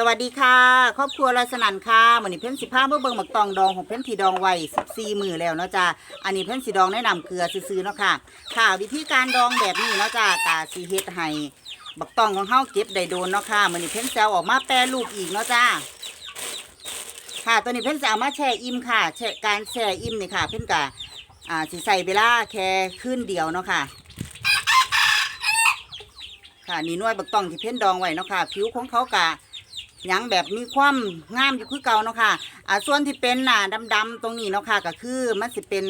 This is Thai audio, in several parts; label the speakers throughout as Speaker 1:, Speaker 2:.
Speaker 1: สวัสดีค่ะ ครอบครัวลอยสนันค่ะวันนี้เพิ่นสิพาเมื่อเบิ่งหมักตองดองของเพิ่นทีดองไว้14มือแล้วเนาะจ้าอันนี้เพิ่นสิดองแนะนำเกลือซื้อๆเนาะค่ะค่ะวิธีการดองแบบนี้เนาะจ้ากาสิเฮ็ดให้บักตองของเฮาเก็บได้โดนเนาะค่ะมื้อนี้เพิ่นแซวออกมาแปรรูปอีกเนาะจ้าค่ะตัวนี้เพิ่นจะเอามาแช่อิ่มค่ะแช่การแช่อิ่มนี่ค่ะ เพิ่นก็อ่าสิใส่เวลาแค่คืนเดียวเนาะค่ะค่ะนี่นวยบักตองที่เพิ่นดองไว้เนาะค่ะ ผิวของเขากะ หยังแบบมีความงามอยู่คือเก่าเนาะค่ะอ่าส่วนที่เป็นหน้าดำๆตรงนี้เนาะค่ะก็คือมันสิเป็น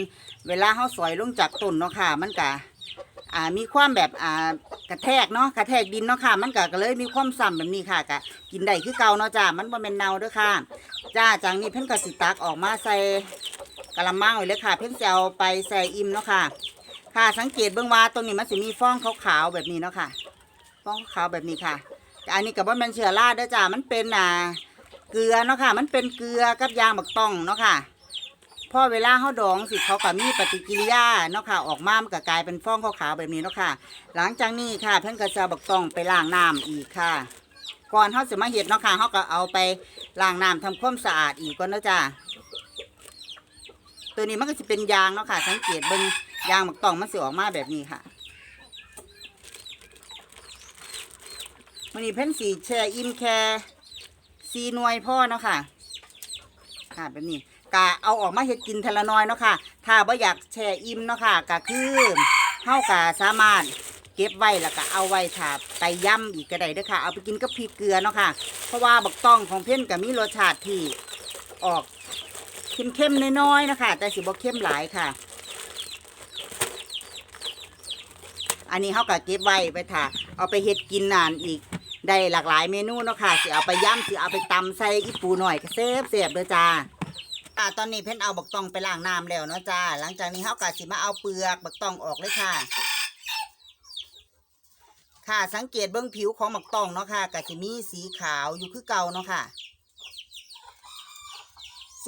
Speaker 1: เวลาเฮาสอยลงจากต้นเนาะค่ะ มันกะอ่ามีความแบบอ่ากระแทกเนาะกระแทกดินเนาะค่ะ มันก็ก็เลยมีความซ้ำแบบนี้ค่ะกะกินได้คือเก่าเนาะจ้ามันบ่แม่นเน่าเด้อค่ะจ้าจากนี้เพิ่นก็สิตักออกมาใส่กะละมังไว้เลยค่ะ เพิ่นจะเอาไปใส่อิ่มเนาะค่ะ ค่ะสังเกตเบื้องว่าตรงนี้มันสิมีฟองขาวๆแบบนี้เนาะค่ะฟองขาวแบบนี้ค่ะ อันนี้กับว่ามันเชื้อราเด้อจ้ามันเป็นอ่าเกลือเนาะค่ะ มันเป็นเกลือกับยางบักตองเนาะค่ะพอเวลาเขาดองสิเขาก็มีปฏิกิริยาเนาะค่ะ ออกมามันก็กลายเป็นฟองขาวๆแบบนี้เนาะค่ะ หลังจากนี้ค่ะเพิ่นก็จะบักตองไปล้างน้ำอีกค่ะ ก่อนเขาจะมาเห็ดเนาะค่ะเขาก็เอาไปล้างน้ำทำความสะอาดอีกก่อนเนาะจ้าตัวนี้มันก็จะเป็นยางเนาะค่ะ สังเกตเบิ่งยางบักตองมันสิออกมาแบบนี้ค่ะ มันนี้เพ่นสีแช่อิ่มแค่สีนวยพ่อเนาะค่ะ ค่ะแบบนี้กะเอาออกมาเฮ็ดกินทีละน้อยเนาะค่ะ ถ้าบ่อยากแช่อิ่มเนาะค่ะก็คือเฮากะสามารถเก็บไว้แล้วก็เอาไว้ถ้าไปย่ำอีกก็ได้เด้อค่ะ เอาไปกินกับพริกเกลือเนาะค่ะ เพราะว่าบักต้องของเพ่นก็มีรสชาติที่ออกเข้มๆน้อยๆนะคะแต่สิบ่เข้มหลายค่ะ อันนี้เขาก็เก็บไว้ไปถ้าเอาไปเฮ็ดกินนานอีก ได้หลากหลายเมนูเนาะค่ะสิเอาไปย่ำสิเอาไปตำใส่อีปูหน่อยก็เซฟเสียบๆเลยจ้าอ่าตอนนี้เพ่นเอาบักตองไปล้างน้ำแล้วเนาะจ้า หลังจากนี้เขาก็สิมาเอาเปลือกบักตองออกเลยค่ะ ค่ะสังเกตเบื้องผิวของหมักตองเนาะค่ะก็จะมีสีขาวอยู่คือเก่าเนาะค่ะ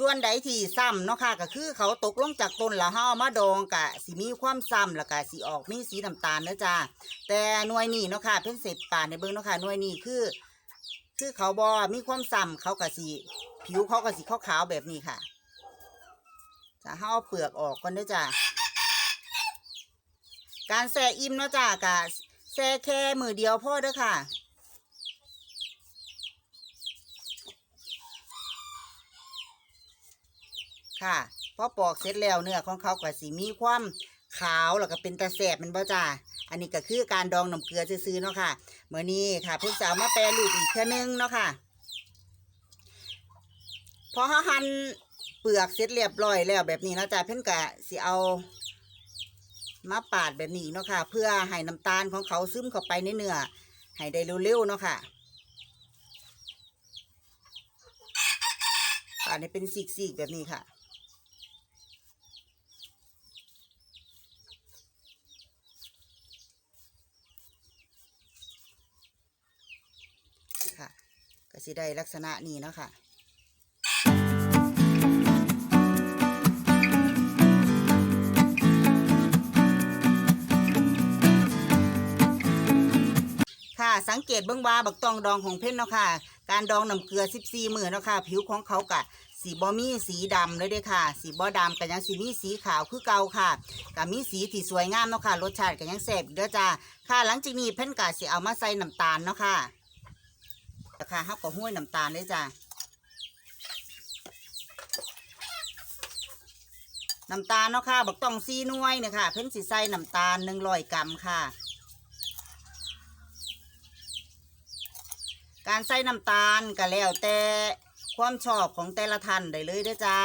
Speaker 1: ส่วนใดที่ซ้ำเนาะค่ะก็คือเขาตกลงจากต้นล้วเฮามาดองกะสิมีความซ้ำแล้วก็สิออกมีสีน้ำตาลเนาะจ้าแต่หน่วยนี้เนาะค่ะเพิ่นเสร็จป่าในเบิ่งเนาะค่ะหน่วยนี้คือ คือเขาบอมีความซ้ำเขาก็สิผิวเขาก็สิขาวๆแบบนี้ค่ะจะเฮาเอเปลือกออกก่อนเด้อจ้าการแช่อิ่มเนาะจ้ากะแช่แค่มือเดียวพ่อเด้อค่ะ ค่ะพอปอกเสร็จแล้วเนื้อของเขาก็สิมีความขาวแล้วก็เป็นตะแสบเป็นบ่จ้าอันนี้ก็คือการดองน้ำเกลือซื้อๆเนาะค่ะเมื่อนี้ค่ะเพิ่งจะเอามาแปรรูปอีกเท่านึงเนาะค่ะพอเขาหั่นเปลือกเสร็จเรียบร้อยแล้วแบบนี้นะจ้าเพิ่นก็สิเอามาปาดแบบนี้เนาะค่ะ เพื่อให้น้ำตาลของเขาซึมเข้าไปในเนื้อให้ได้เร็วๆเนาะค่ะปาดให้เป็นสีกๆแบบนี้ค่ะ ก็สิได้ลักษณะนี้เนาะค่ะค่ะสังเกตเบื้องว่าบักตองดองของเพ่นเนาะค่ะ การดองน้ำเกลือ 14 มือเนาะค่ะ ผิวของเขากะสีบอมีสีดำเลยเด้ค่ะ สีบอดำกับยังสีมีสีขาวคือเก่าค่ะกับมีสีที่สวยงามเนาะค่ะ รสชาติกับยังแซ่บเด้อจ้าค่ะ หลังจากนี้เพ่นกะสิเอามาใส่น้ำตาลเนาะค่ะ คาเฮาก็ห้วยน้ำตาลเลยจ้าน้ำตาลเนาะค่ะบักตองซีน่วยเนี่ยค่ะ เพิ่นสิใส่น้ำตาลหนึ่งร้อยกรัมค่ะ การใส่น้ำตาลก็แล้วแต่ความชอบของแต่ละท่านได้เลยเด้อจ้า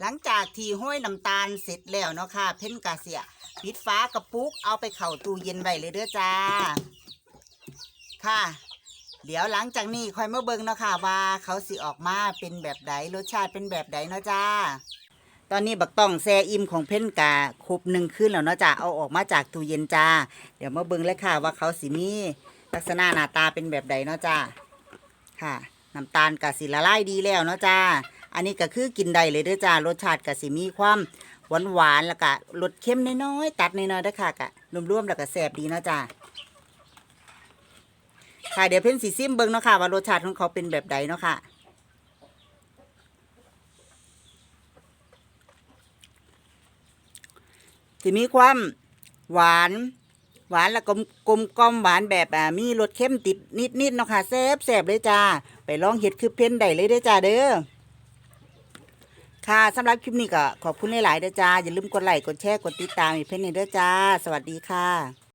Speaker 1: หลังจากที่ห้อยน้ำตาลเสร็จแล้วเนาะค่ะ เพ่นกาเสียปิดฟ้ากระปุกเอาไปเข่าตู้เย็นไว้เลยเด้อจ้า ค่ะ เดี๋ยวหลังจากนี้ค่อยมาเบิ่งเนาะค่ะว่าเขาสิออกมาเป็นแบบใดรสชาติเป็นแบบใดเนาะจ้า ตอนนี้บักต้องแซ่อิ่มของเพ่นกาครบหนึ่งคืนแล้วเนาะจ้าเอาออกมาจากตู้เย็นจ้า เดี๋ยวมาเบิ่งเลยค่ะว่าเขาสิมีลักษณะหน้าตาเป็นแบบใดเนาะจ้าค่ะน้ำตาลกะสิละลายดีแล้วเนาะจ้า อันนี้ก็คือกินได้เลยเด้อจ้ารสชาติกะสิมีความหวานหวานๆแล้วก็รสเค็มน้อยๆตัดน้อยๆเด้อค่ะกะรวมๆแล้วก็แซ่บดีเนาะจ้า ค่ะ เดี๋ยวเพ่นสีซิมเบิ้งเนาะค่ะว่ารสชาติของเขาเป็นแบบใดเนาะค่ะ จะมีความหวาน หวานและกลมกลมกลมหวานแบบอ่ามีรสเข้มติดนิดๆเนาะค่ะแซ่บแซ่บเลยจ้า ไปลองเห็ดคือเพ่นไดเลยเด้จ้าเด้อค่ะสำหรับคลิปนี้ก็ขอบคุณหลายๆเด้อจ้า อย่าลืมกดไลค์กดแชร์กดติดตามอีกเพ่นในเด้อจ้า สวัสดีค่ะ